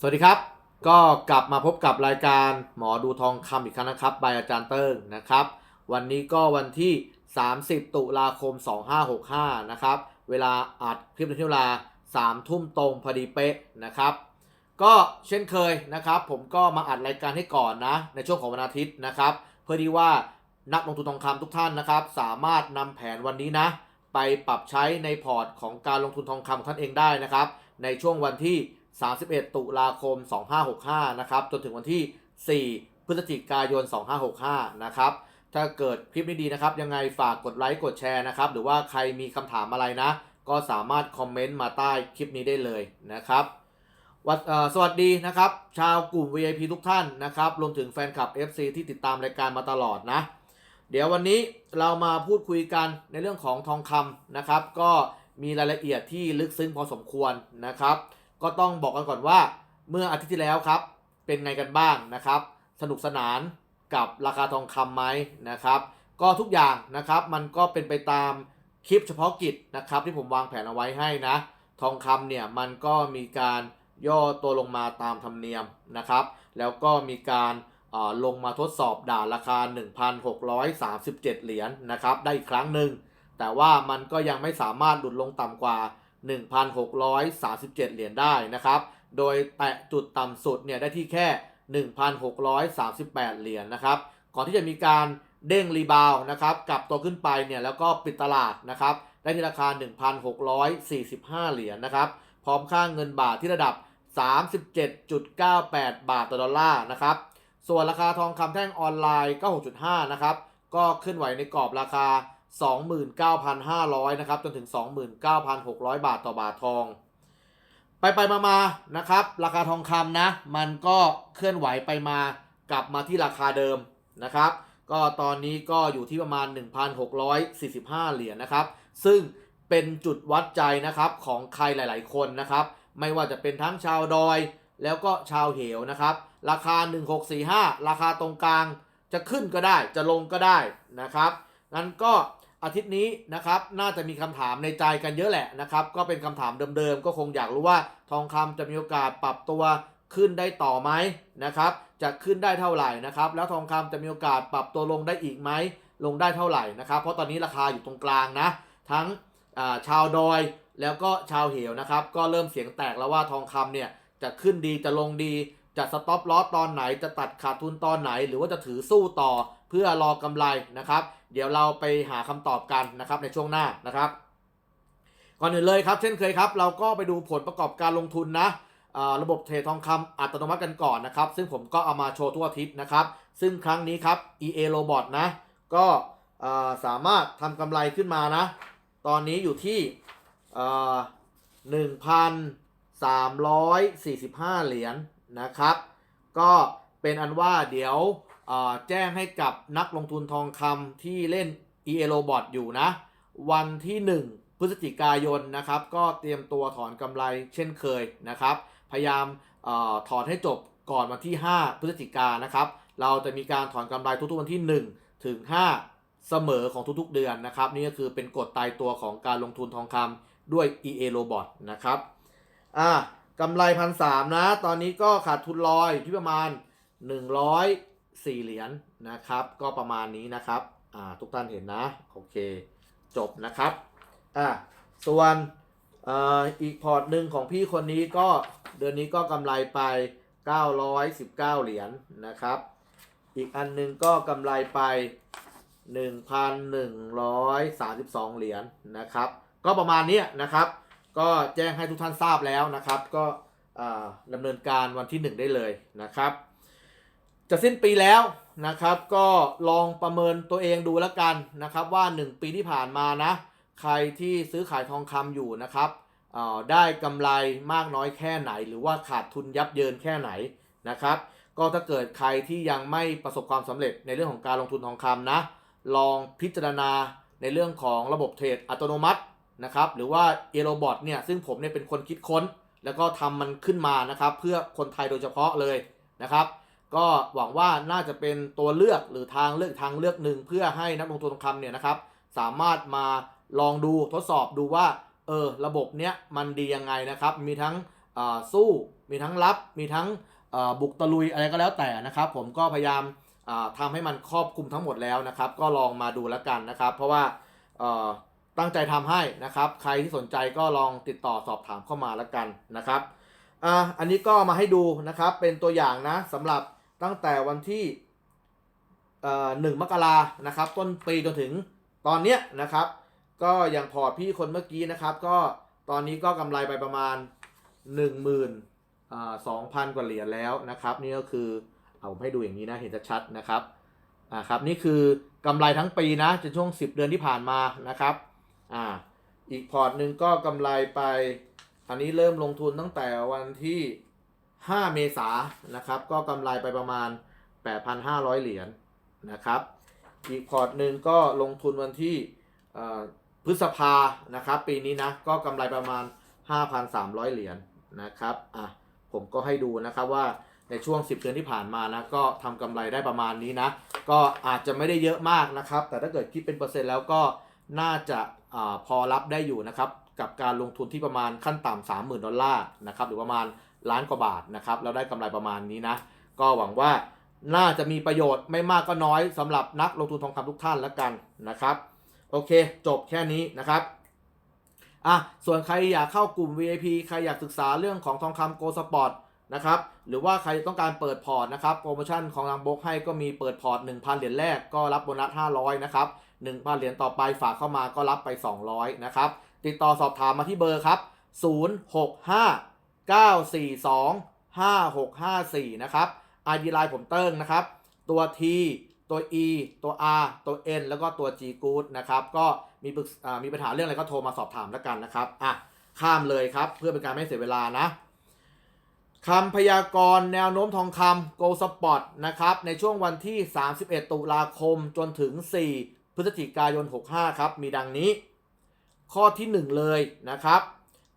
สวัสดีครับ ก็กลับมาพบกับรายการหมอดูทองคำอีกครั้งนะครับบายอาจารย์เติ้งนะครับ วันนี้ก็วันที่ 30 ตุลาคม 2565 นะครับ เวลาอัดคลิปในที่เวลา 3 ทุ่มตรงพอดีเป๊ะนะครับ ก็เช่นเคยนะครับ ผมก็มาอัดรายการให้ก่อนนะ ในช่วงของวันอาทิตย์นะครับ เพื่อที่ว่านักลงทุนทองคำทุกท่านนะครับ สามารถนำแผนวันนี้นะ ไปปรับใช้ในพอร์ตของการลงทุนทองคำของท่านเองได้นะครับ ในช่วงวันที่ 31 ตุลาคม 2565 นะครับ จนถึงวันที่ 4 พฤศจิกายน 2565 นะครับ ถ้าเกิดคลิปนี้ดีนะครับ ยังไงฝากกดไลค์ กดแชร์นะครับ หรือว่าใครมีคำถามอะไรนะ ก็สามารถคอมเมนต์มาใต้คลิปนี้ได้เลยนะครับวัดเอ่อสวัสดีนะครับ ชาวกลุ่ม VIP ทุกท่านนะครับ รวมถึงแฟนคลับ FC ที่ติดตามรายการมาตลอดนะ เดี๋ยววันนี้เรามาพูดคุยกันในเรื่องของทองคำนะครับ ก็มีรายละเอียดที่ลึกซึ้งพอสมควรนะครับ ก็ต้องบอกกันก่อนว่าเมื่ออาทิตย์ที่แล้วครับ เป็นไงกันบ้างนะครับ สนุกสนานกับราคาทองคำไหมนะครับ ก็ทุกอย่างนะครับมันก็เป็นไปตามคลิปเฉพาะกิจนะครับ ที่ผมวางแผนเอาไว้ให้นะ ทองคำเนี่ยมันก็มีการย่อตัวลงมาตามธรรมเนียมนะครับ แล้วก็มีการลงมาทดสอบด่านราคา 1,637 เหรียญนะครับ ได้อีกครั้งหนึ่ง แต่ว่ามันก็ยังไม่สามารถหลุดลงต่ำกว่า 1,637 เหรียญได้นะครับ โดยแตะจุดต่ำสุดเนี่ยได้ที่แค่ 1,638 เหรียญนะครับ ก่อนที่จะมีการเด้งรีบาวด์นะครับกลับตัวขึ้นไปเนี่ยแล้วก็ปิดตลาดนะครับ ได้ที่ราคา 1,645 เหรียญนะครับ พร้อมค่างเงินบาทที่ระดับ 37.98 บาทต่อดอลลาร์นะครับ ส่วนราคาทองคำแท่งออนไลน์96.5 นะครับ ก็ขึ้นไหวในกรอบราคา 29,500 นะครับ จนถึง 29,600 บาทต่อบาททอง ไปไปมามานะครับ ราคาทองคำนะ มันก็เคลื่อนไหวไปมากลับมาที่ราคาเดิมนะครับ ก็ตอนนี้ก็อยู่ที่ประมาณ 1,645 เหรียญนะครับ ซึ่งเป็นจุดวัดใจนะครับของใครหลาย ๆ คนนะครับ ไม่ว่าจะเป็นทั้งชาวดอย แล้วก็ชาวเหวนะครับ ราคา 1645 ราคาตรงกลางจะขึ้นก็ได้จะลงก็ได้นะครับงั้นก็ อาทิตย์นี้นะครับน่าจะมีคำถามในใจกันเยอะแหละนะครับ ก็เป็นคำถามเดิมๆ ก็คงอยากรู้ว่าทองคำจะมีโอกาสปรับตัวขึ้นได้ต่อไหมนะครับ จะขึ้นได้เท่าไหร่นะครับ แล้วทองคำจะมีโอกาสปรับตัวลงได้อีกไหมลงได้เท่าไหร่นะครับ เพราะตอนนี้ราคาอยู่ตรงกลางนะ ทั้งาชาวดอยแล้วก็ชาวเหวนะครับ ก็เริ่มเสียงแตกแล้วว่าทองคำเนี่ยจะขึ้นดีจะลงดี จะสต็อปลอสตอนไหนจะตัดขาดทุนตอนไหน หรือว่าจะถือสู้ต่อเพื่อรอกำไรนะครับ เดี๋ยวเราไปหาคำตอบกันนะครับในช่วงหน้านะครับ ก่อนอื่นเลยครับ เช่นเคยครับ เราก็ไปดูผลประกอบการลงทุนนะระบบเทรดทองคำอัตโนมัติกันก่อนนะครับ ซึ่งผมก็เอามาโชว์ทุกอาทิตย์นะครับ ซึ่งครั้งนี้ครับ EA Robot นะ ก็สามารถทำกำไรขึ้นมานะ ตอนนี้อยู่ที่หนึ่งพันสามร้อยสี่สิบห้าเหรียญ นะครับ ก็เป็นอันว่าเดี๋ยวแจ้งให้กับนักลงทุนทองคำที่เล่น EA Robot อยู่นะ วันที่ 1 พฤศจิกายนนะครับ ก็เตรียมตัวถอนกำไรเช่นเคยนะครับ พยายามอถอนให้จบก่อนวันที่ 5 พฤศจิกานนะครับ เราจะมีการถอนกำไรทุกๆวันที่ 1 ถึง 5 เสมอของทุกๆเดือนนะครับ นี่ก็คือเป็นกฎตายตัวของการลงทุนทองคำด้วย EA Robot นะครับ อ่า กำไรพันสามนะ ตอนนี้ก็ขาดทุนลอยที่ประมาณ 104 เหรียญนะครับ ก็ประมาณนี้นะครับ อ่า ทุกท่านเห็นนะ โอเค จบนะครับ อะส่วนอ่ออีกพอร์ตหนึ่งของพี่คนนี้ก็เดือนนี้ก็กำไรไป 919 เหรียญนะครับ อีกอันหนึงก็กำไรไป 1,132 เหรียญนะครับ ก็ประมาณนี้นะครับ ก็แจ้งให้ทุกท่านทราบแล้วนะครับ ก็ดำเนินการวันที่ 1 ได้เลยนะครับ จะสิ้นปีแล้วนะครับ ก็ลองประเมินตัวเองดูแล้วกันนะครับ ว่า 1 ปีที่ผ่านมานะ ใครที่ซื้อขายทองคำอยู่นะครับได้กำไรมากน้อยแค่ไหน หรือว่าขาดทุนยับเยินแค่ไหนนะครับ ก็ถ้าเกิดใครที่ยังไม่ประสบความสำเร็จในเรื่องของการลงทุนทองคำนะ ลองพิจารณาในเรื่องของระบบเทรดอัตโนมัติ นะครับหรือว่าเอโรบอทเนี่ยซึ่งผมเนี่ยเป็นคนคิดค้น แล้วก็ทำมันขึ้นมานะครับ เพื่อคนไทยโดยเฉพาะเลยนะครับ ก็หวังว่าน่าจะเป็นตัวเลือกหรือทางเลือกทางเลือกหนึ่งเพื่อให้นักลงทุนทองคำเนี่ยนะครับ สามารถมาลองดูทดสอบดูว่าเออระบบเนี้ยมันดียังไงนะครับ มีทั้งสู้มีทั้งรับ มีทั้งบุกตะลุยอะไรก็แล้วแต่นะครับ ผมก็พยายามอ่าทำให้มันครอบคลุมทั้งหมดแล้วนะครับ ก็ลองมาดูแล้วกันนะครับ เพราะว่า ตั้งใจทำให้นะครับ ใครที่สนใจก็ลองติดต่อสอบถามเข้ามาแล้วกันนะครับอ่าอันนี้ก็มาให้ดูนะครับเป็นตัวอย่างนะสำหรับตั้งแต่วันที่เอ่อหนึ่งมกรานะครับ ต้นปีจนถึงตอนเนี้ยนะครับ ก็อย่างพอพี่คนเมื่อกี้นะครับ ก็ตอนนี้ก็กำไรไปประมาณ 1 0 0 0 0อ่าสองพันกว่าเหรียญแล้วนะครับ นี่ก็คือเอาผมให้ดูอย่างนี้นะเห็นชัดนะครับอ่าครับนี่คือกำไรทั้งปีนะจนช่วง 10 เดือนที่ผ่านมานะครับ อ่า อีกพอร์ตหนึ่งก็กำไรไป อันนี้เริ่มลงทุนตั้งแต่วันที่ 5 เมษายนนะครับ ก็กำไรไปประมาณ 8,500 เหรียญนะครับ อีกพอร์ตหนึ่งก็ลงทุนวันที่เอ่อพฤษภานะครับ ปีนี้นะ ก็กำไรประมาณ 5,300 เหรียญนะครับ อะ ผมก็ให้ดูนะครับว่าในช่วง 10 เดือนที่ผ่านมานะ ก็ทำกำไรได้ประมาณนี้นะ ก็อาจจะไม่ได้เยอะมากนะครับ แต่ถ้าเกิดคิดเป็นเปอร์เซ็นต์แล้วก็ น่าจะอพอรับได้อยู่นะครับกับการลงทุนที่ประมาณขั้นต่ำ30,000ดอลลาร์นะครับหรือประมาณล้านกว่าบาทนะครับแล้วได้กำไรประมาณนี้นะก็หวังว่าน่าจะมีประโยชน์ไม่มากก็น้อยสำหรับนักลงทุนทองคำทุกท่านแล้วกันนะครับโอเค จบแค่นี้นะครับอะส่วนใครอยากเข้ากลุ่ม VIP ใครอยากศึกษาเรื่องของทองคำโกลสปอร์ตนะครับหรือว่าใครต้องการเปิดพอร์ตนะครับโปรโมชั่นของทางบกให้ก็มีเปิดพอร์ต 1,000 เหรียญแรกก็รับโบนัส 500 นะครับ 1,000 เหรียญต่อไปฝากเข้ามาก็รับไป 200 นะครับ ติดต่อสอบถามมาที่เบอร์ครับ 065 942 5654 นะครับ ID Line ผมเติ้งนะครับ ตัว T ตัว E ตัว R ตัว N แล้วก็ตัว G Good นะครับ ก็มีปรึกมีปัญหาเรื่องอะไรก็โทรมาสอบถามแล้วกันนะครับ อะ ข้ามเลยครับ เพื่อเป็นการไม่เสียเวลานะคำพยากรณ์แนวโน้มทองคำ Gold Spot นะครับ ในช่วงวันที่ 31 ตุลาคมจนถึง 4 พฤศจิกายน 65 ครับ มีดังนี้ ข้อที่ 1 เลยนะครับ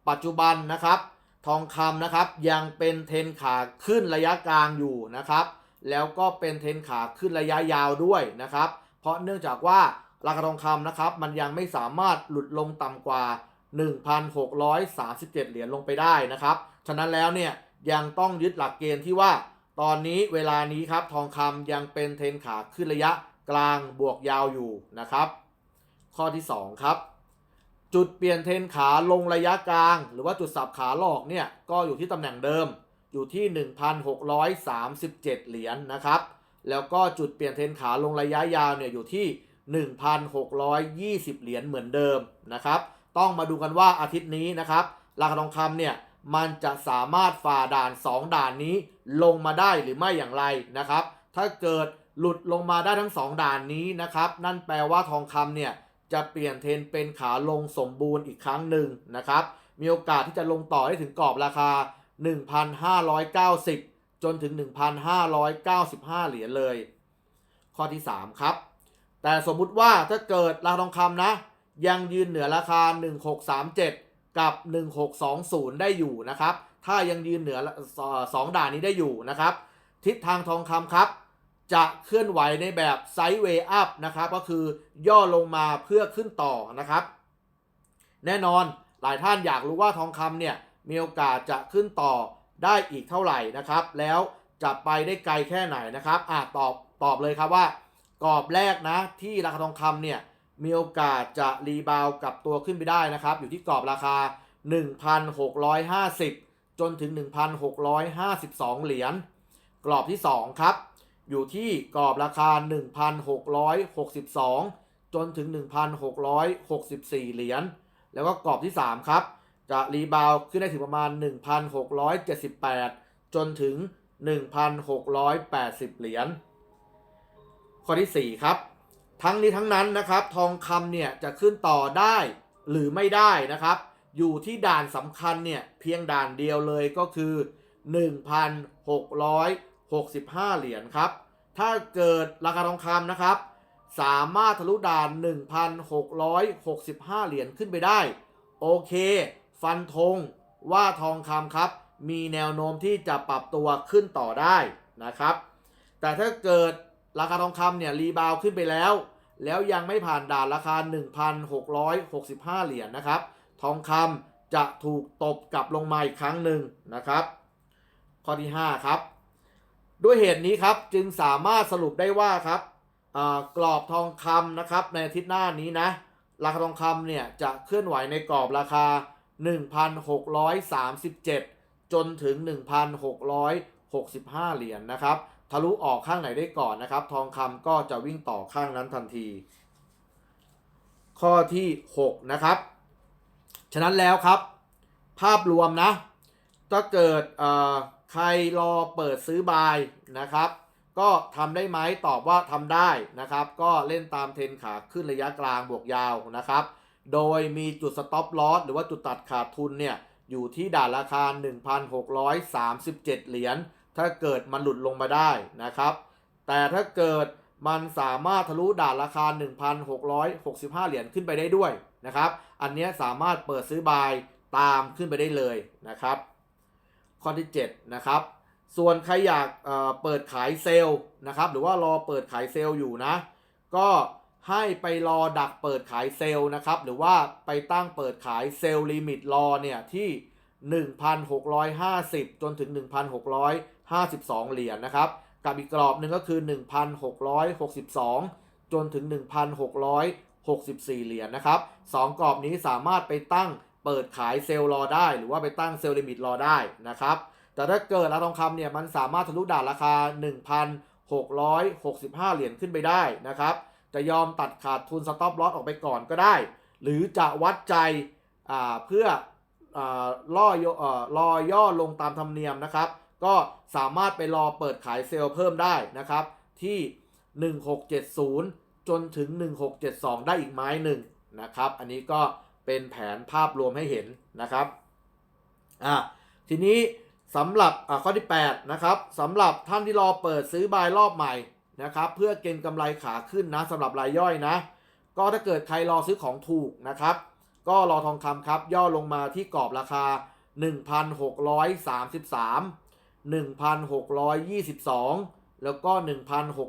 ปัจจุบันนะครับ ทองคำนะครับยังเป็นเทนขาขึ้นระยะกลางอยู่นะครับ แล้วก็เป็นเทนขาขึ้นระยะยาวด้วยนะครับ เพราะเนื่องจากว่าราคาทองคำนะครับ มันยังไม่สามารถหลุดลงต่ำกว่า 1,637 เหรียญลงไปได้นะครับ ฉะนั้นแล้วเนี่ยยังต้องยึดหลักเกณฑ์ที่ว่า ตอนนี้เวลานี้ครับทองคำยังเป็นเทนขาขึ้นระยะ กลางบวกยาวอยู่นะครับ ข้อที่ 2 ครับ จุดเปลี่ยนเทนขาลงระยะกลาง หรือว่าจุดสับขาหลอกเนี่ยก็อยู่ที่ตำแหน่งเดิมอยู่ที่ 1,637 เหรียญนะครับ แล้วก็จุดเปลี่ยนเทนขาลงระยะยาวเนี่ยอยู่ที่ 1,620 เหรียญเหมือนเดิมนะครับ ต้องมาดูกันว่าอาทิตย์นี้นะครับ ราคาทองคำเนี่ยมันจะสามารถฝ่าด่าน 2 ด่านนี้ลงมาได้หรือไม่อย่างไรนะครับ ถ้าเกิด หลุดลงมาได้ทั้ง 2 ด่านนี้นะครับ นั่นแปลว่าทองคำเนี่ยจะเปลี่ยนเทรนเป็นขาลงสมบูรณ์อีกครั้งหนึ่งนะครับ มีโอกาสที่จะลงต่อได้ถึงกรอบราคา 1,590 จนถึง 1,595 เหรียญเลย ข้อที่ 3 ครับ แต่สมมุติว่าถ้าเกิดราคาทองคำนะ ยังยืนเหนือราคา 1637 กับ 1620 ได้อยู่นะครับ ถ้ายังยืนเหนือสสองด่านนี้ได้อยู่นะครับ ทิศทางทองคำครับ จะเคลื่อนไหวในแบบไซด์เวย์อัพนะครับก็คือย่อลงมาเพื่อขึ้นต่อนะครับ แน่นอนหลายท่านอยากรู้ว่าทองคำเนี่ยมีโอกาสจะขึ้นต่อได้อีกเท่าไหร่นะครับ แล้วจะไปได้ไกลแค่ไหนนะครับอะตอบตอบเลยครับว่ากรอบแรกนะที่ราคาทองคำเนี่ยมีโอกาสจะรีบาวกับตัวขึ้นไปได้นะครับ อยู่ที่กรอบราคา 1,650 จนถึง 1,652 เหรียญกรอบที่ 2 ครับ อยู่ที่กรอบราคา 1,662 จนถึง 1,664 เหรียญ แล้วก็กรอบที่ 3 ครับ จะรีบาวขึ้นได้ถึงประมาณ 1,678 จนถึง 1,680 เหรียญ ข้อที่ 4 ครับ ทั้งนี้ทั้งนั้นนะครับ ทองคำเนี่ยจะขึ้นต่อได้หรือไม่ได้นะครับ อยู่ที่ด่านสำคัญเนี่ยเพียงด่านเดียวเลยก็คือ 1,665 เหรียญครับ ถ้าเกิดราคาทองคำนะครับ สามารถทะลุด่าน 1,665 เหรียญขึ้นไปได้ โอเค ฟันธงว่าทองคำครับ มีแนวโน้มที่จะปรับตัวขึ้นต่อได้นะครับ แต่ถ้าเกิดราคาทองคำเนี่ยรีบาวขึ้นไปแล้ว แล้วยังไม่ผ่านด่านราคา 1,665 เหรียญนะครับ ทองคำจะถูกตบกลับลงมาอีกครั้งหนึ่งนะครับ ข้อที่ 5 ครับ ด้วยเหตุนี้ครับจึงสามารถสรุปได้ว่าครับกรอบทองคำนะครับในอาทิตย์หน้านี้นะ ราคาทองคำเนี่ยจะเคลื่อนไหวในกรอบราคา 1,637 จนถึง 1,665 เหรียญนะครับ ทะลุออกข้างไหนได้ก่อนนะครับ ทองคำก็จะวิ่งต่อข้างนั้นทันที ข้อที่ 6 นะครับ ฉะนั้นแล้วครับ ภาพรวมนะ ถ้าเกิดอ ใครรอเปิดซื้อบายนะครับ ก็ทำได้ไหมตอบว่าทำได้นะครับ ก็เล่นตามเทรนขาขึ้นระยะกลางบวกยาวนะครับ โดยมีจุดสต็อปลอสหรือว่าจุดตัดขาดทุนเนี่ยอยู่ที่ด่านราคา 1,637 เหรียญ ถ้าเกิดมันหลุดลงมาได้นะครับ แต่ถ้าเกิดมันสามารถทะลุด่านราคา 1,665 เหรียญขึ้นไปได้ด้วยนะครับ อันนี้สามารถเปิดซื้อบายตามขึ้นไปได้เลยนะครับ ข้อที่7นะครับส่วนใครอยากเเปิดขายเซลล์นะครับหรือว่ารอเปิดขายเซลล์อยู่นะ ก็ให้ไปรอดักเปิดขายเซลล์นะครับหรือว่าไปตั้งเปิดขายเซลล์ลิมิตรอเนี่ยที่ 1,650 จนถึง 1,652 เหรียญนะครับกับอีกกรอบหนึ่งก็คือ 1,662 จนถึง 1,664 เหรียญนะครับสองกรอบนี้สามารถไปตั้ง เปิดขายเซลล์รอได้ หรือว่าไปตั้งเซลล์ลิมิตรอได้นะครับ แต่ถ้าเกิดราคาทองคำเนี่ยมันสามารถทะลุด่านราคา 1,665 เหรียญขึ้นไปได้นะครับ จะยอมตัดขาดทุนสต็อปลอสออกไปก่อนก็ได้ หรือจะวัดใจอ่าเพื่ออาล่อย่อเอ่อรอย่อลงตามธรรมเนียมนะครับ ก็สามารถไปรอเปิดขายเซลล์เพิ่มได้นะครับ ที่ 1670 จนถึง 1672 ได้อีกไม้หนึ่งนะครับ อันนี้ก็ เป็นแผนภาพรวมให้เห็นนะครับอะทีนี้สำหรับอะข้อที่8นะครับสำหรับท่านที่รอเปิดซื้อบายรอบใหม่นะครับเพื่อเก็งกำไรขาขึ้นนะสำหรับรายย่อยนะ ก็ถ้าเกิดใครรอซื้อของถูกนะครับ ก็รอทองคำครับย่อลงมาที่กรอบราคา 1,633 1,622 แล้วก็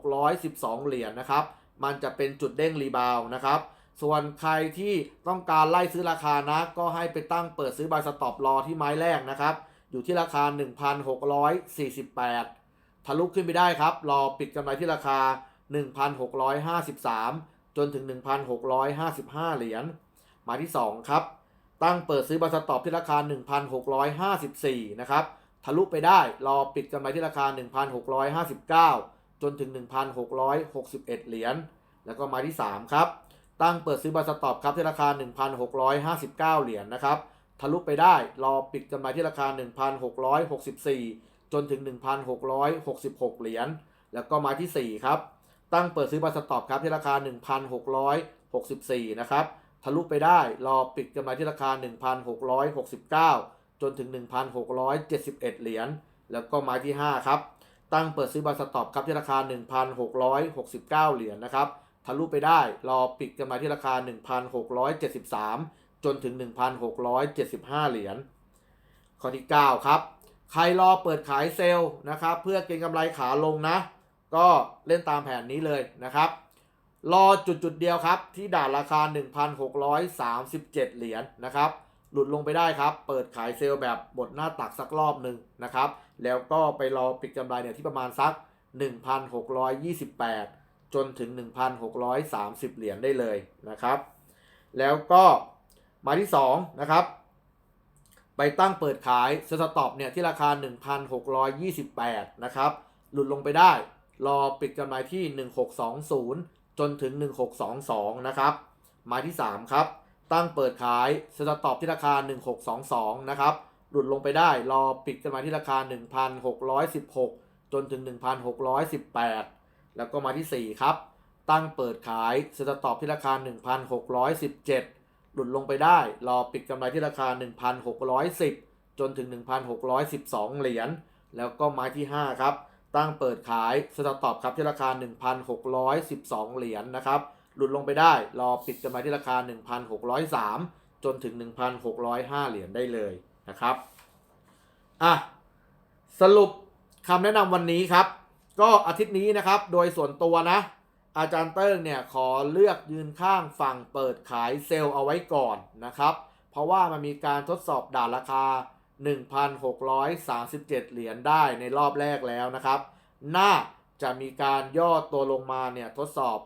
1,612 เหรียญนะครับ มันจะเป็นจุดเด้งรีบาวนะครับ ส่วนใครที่ต้องการไล่ซื้อราคานะ ก็ให้ไปตั้งเปิดซื้อบายสต็อปรอที่ไม้แรกนะครับ อยู่ที่ราคา 1,648 ทะลุขึ้นไปได้ครับ รอปิดกำไรที่ราคา 1,653 จนถึง 1,655 เหรียญหมายที่ 2 ครับ ตั้งเปิดซื้อบายสต็อปที่ราคา 1,654 นะครับ ทะลุไปได้ รอปิดกำไรที่ราคา 1,659 จนถึง 1,661 เหรียญ แล้วก็หมายที่ 3 ครับ ตั้งเปิดซื้อบายสต็อปครับที่ราคา 1,659 เหรียญนะครับ ทะลุไปได้รอปิดกำไรที่ราคา 1,664 จนถึง 1,666 เหรียญ แล้วก็หมายที่ 4 ครับ ตั้งเปิดซื้อบายสต็อปครับที่ราคา 1,664 นะครับ ทะลุไปได้รอปิดกำไรที่ราคา 1,669 จนถึง 1,671 เหรียญ แล้วก็ม้ที่ 5 ครับ ตั้งเปิดซื้อบายสต็อปครับที่ราคา 1,669 เหรียญนะครับ ทะลุไปได้ รอปิดกำไรที่ราคา 1,673 จนถึง 1,675 เหรียญ ข้อที่ 9 ครับ ใครรอเปิดขายเซลล์นะครับ เพื่อเก็งกำไรขาลงนะ ก็เล่นตามแผนนี้เลยนะครับ รอจุดจุดเดียวครับ ที่ด่านราคา 1,637 เหรียญนะครับ หลุดลงไปได้ครับ เปิดขายเซลล์แบบบดหน้าตักสักรอบหนึ่งนะครับ แล้วก็ไปรอปิดกำไรเนี่ยที่ประมาณสัก 1,628 จนถึง 1,630 เหรียญได้เลยนะครับ แล้วก็มาที่2นะครับ ไปตั้งเปิดขายสต็อปเนี่ยที่ราคา 1,628 นะครับ หลุดลงไปได้ รอปิดกำไรที่ 1620 จนถึง 1622 นะครับ มาที่ 3 ครับ ตั้งเปิดขายสต็อปที่ราคา 1622 นะครับ หลุดลงไปได้ รอปิดกำไรที่ราคา 1,616 จนถึง 1,618 แล้วก็มาที่ 4 ครับ ตั้งเปิดขายสต็อปที่ราคา 1,617 หลุดลงไปได้ รอปิดกำไรที่ราคา 1,610 จนถึง 1,612 เหรียญ แล้วก็ไม้ที่ 5 ครับ ตั้งเปิดขายสต็อปครับที่ราคา 1,612 เหรียญนะครับ หลุดลงไปได้ รอปิดกำไรที่ราคา 1,603 จนถึง 1,605 เหรียญได้เลยนะครับ อะ สรุปคำแนะนำวันนี้ครับ ก็อาทิตย์นี้นะครับ โดยส่วนตัวนะ อาจารย์เติ้งเนี่ยขอเลือกยืนข้างฝั่งเปิดขายเซลล์เอาไว้ก่อนนะครับ เพราะว่ามันมีการทดสอบด่านราคา 1,637 เหรียญได้ในรอบแรกแล้วนะครับ น่าจะมีการย่อตัวลงมาเนี่ยทดสอบ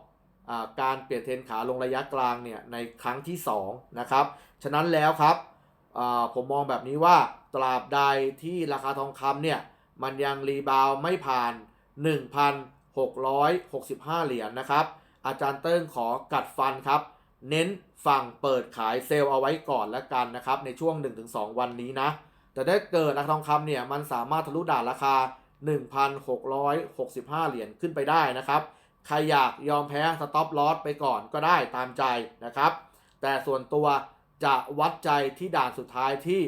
อการเปลี่ยนเทรนขาลงระยะกลางเนี่ยในครั้งที่ 2 นะครับ ฉะนั้นแล้วครับผมมองแบบนี้ว่าตราบใดที่ราคาทองคำเนี่ยมันยังรีบาวไม่ผ่าน 1,665 เหรียญนะครับ อาจารย์เติ้งขอกัดฟันครับ เน้นฝั่งเปิดขายเซลล์เอาไว้ก่อนแล้วกันนะครับ ในช่วง 1-2 วันนี้นะ แต่ถ้เกิดราคาทองคำเนี่ย มันสามารถทะลุด่านราคา 1,665 เหรียญขึ้นไปได้นะครับ ใครอยากยอมแพ้สต็อปลอสไปก่อนก็ได้ตามใจนะครับ แต่ส่วนตัวจะวัดใจที่ด่านสุดท้ายที่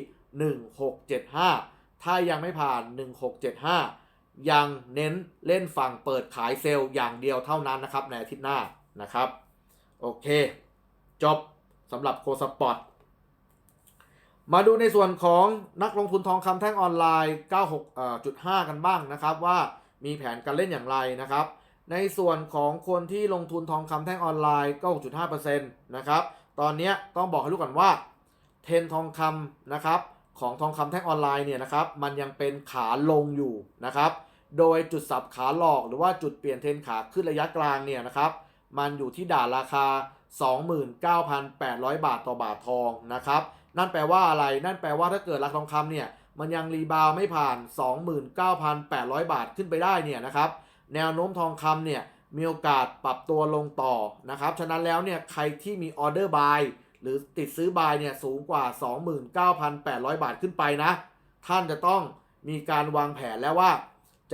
1675 ถ้ายังไม่ผ่าน 1675 ยังเน้นเล่นฝั่งเปิดขายเซลล์อย่างเดียวเท่านั้นนะครับในอาทิตย์หน้านะครับ โอเค จบสำหรับโคสปอร์ตมาดูในส่วนของนักลงทุนทองคำแท่งออนไลน์ 96.5 กันบ้างนะครับ ว่ามีแผนการเล่นอย่างไรนะครับ ในส่วนของคนที่ลงทุนทองคำแท่งออนไลน์ 96.5%นะครับ ตอนนี้ต้องบอกให้รู้ก่อนว่า เทนทองคำนะครับของทองคำแท่งออนไลน์เนี่ยนะครับ มันยังเป็นขาลงอยู่นะครับ โดยจุดสับขาหลอกหรือว่าจุดเปลี่ยนเทรนขาขึ้นระยะกลางเนี่ยนะครับ มันอยู่ที่ด่านราคา 29,800 บาทต่อบาททองนะครับ นั่นแปลว่าอะไร นั่นแปลว่าถ้าเกิดราคาทองคำเนี่ย มันยังรีบาวไม่ผ่าน 29,800 บาทขึ้นไปได้เนี่ยนะครับ แนวโน้มทองคำเนี่ยมีโอกาสปรับตัวลงต่อนะครับ ฉะนั้นแล้วเนี่ยใครที่มีออเดอร์บายหรือติดซื้อบายเนี่ยสูงกว่า 29,800 บาทขึ้นไปนะ ท่านจะต้องมีการวางแผนแล้วว่า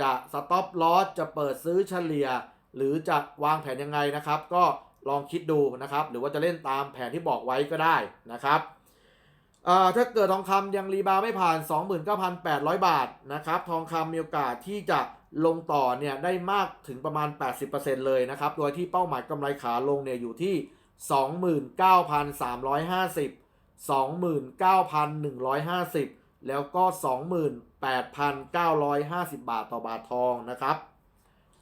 จะสต็อปลอสจะเปิดซื้อเฉลี่ย หรือจะวางแผนยังไงนะครับ ก็ลองคิดดูนะครับ หรือว่าจะเล่นตามแผนที่บอกไว้ก็ได้นะครับเอ่อถ้าเกิดทองคำยังรีบาไม่ผ่าน 29,800 บาทนะครับ ทองคำมีโอกาสที่จะลงต่อเนี่ยได้มากถึงประมาณ 80%เลยนะครับ โดยที่เป้าหมายกำไรขาลงเนี่ยอยู่ที่ 29,350 29,150 แล้วก็ 28,950 บาทต่อบาททองนะครับ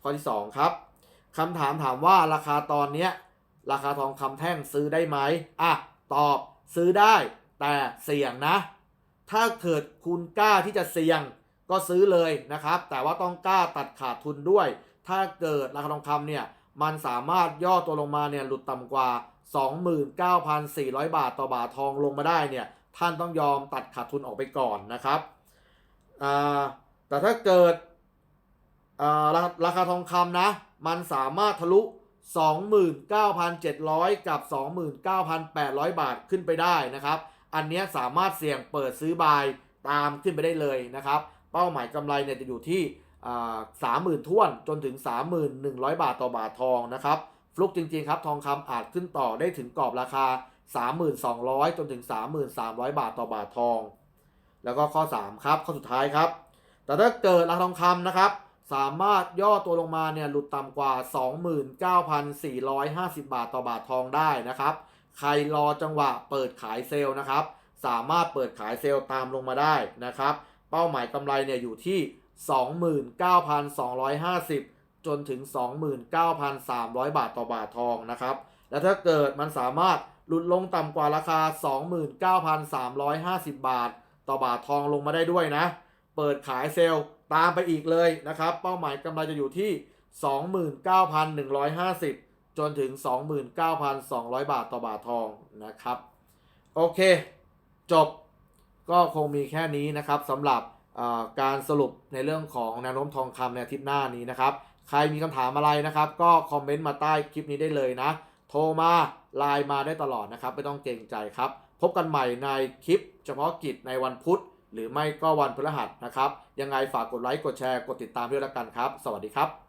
ข้อที่ 2 ครับคำถามถามว่าราคาตอนเนี้ยราคาทองคำแท่งซื้อได้ไหมอะ ตอบซื้อได้แต่เสี่ยงนะ ถ้าเกิดคุณกล้าที่จะเสี่ยงก็ซื้อเลยนะครับ แต่ว่าต้องกล้าตัดขาดทุนด้วย ถ้าเกิดราคาทองคำเนี่ยมันสามารถย่อตัวลงมาเนี่ยหลุดต่ำกว่า 29,400 บาทต่อบาททองลงมาได้เนี่ย ท่านต้องยอมตัดขาดทุนออกไปก่อนนะครับ แต่ถ้าเกิดราราคาทองคำนะ มันสามารถทะลุ 29,700 กับ 29,800 บาทขึ้นไปได้นะครับ อันนี้สามารถเสี่ยงเปิดซื้อบายตามขึ้นไปได้เลยนะครับ เป้าหมายกำไรเนี่ยจะอยู่ที่สามหมื่นท่วนจนถึง 3,100 บาทต่อบาททองนะครับ ฟลุกจริงๆครับ ทองคำอาจขึ้นต่อได้ถึงกรอบราคา3,200 จนถึง 3,300 บาทต่อบาททอง แล้วก็ข้อ 3 ครับ ข้อสุดท้ายครับ แต่ถ้าเกิดราคาทองคำนะครับ สามารถย่อตัวลงมาเนี่ยหลุดต่ำกว่า 29,450 บาทต่อบาททองได้นะครับ ใครรอจังหวะเปิดขายเซลล์นะครับ สามารถเปิดขายเซลล์ตามลงมาได้นะครับ เป้าหมายกำไรเนี่ยอยู่ที่ 29,250 จนถึง 29,300 บาทต่อบาททองนะครับ แล้วถ้าเกิดมันสามารถ หลุดลงต่ำกว่าราคา 29,350 บาท ต่อบาททองลงมาได้ด้วยนะ เปิดขายเซลล์ตามไปอีกเลยนะครับ เป้าหมายกำไรจะอยู่ที่ 29,150 จนถึง 29,200 บาทต่อบาททองนะครับ โอเค จบก็คงมีแค่นี้นะครับสำหรับการสรุปในเรื่องของแนวโน้มทองคำในอาทิตย์หน้านี้นะครับ ใครมีคำถามอะไรนะครับ ก็คอมเมนต์มาใต้คลิปนี้ได้เลยนะ โทรมา ไลน์มาได้ตลอดนะครับ ไม่ต้องเกรงใจครับ พบกันใหม่ในคลิป เฉพาะกิจในวันพุธ หรือไม่ก็วันพฤหัสนะครับ ยังไงฝากกดไลค์กดแชร์กดติดตามด้วยละกันครับ สวัสดีครับ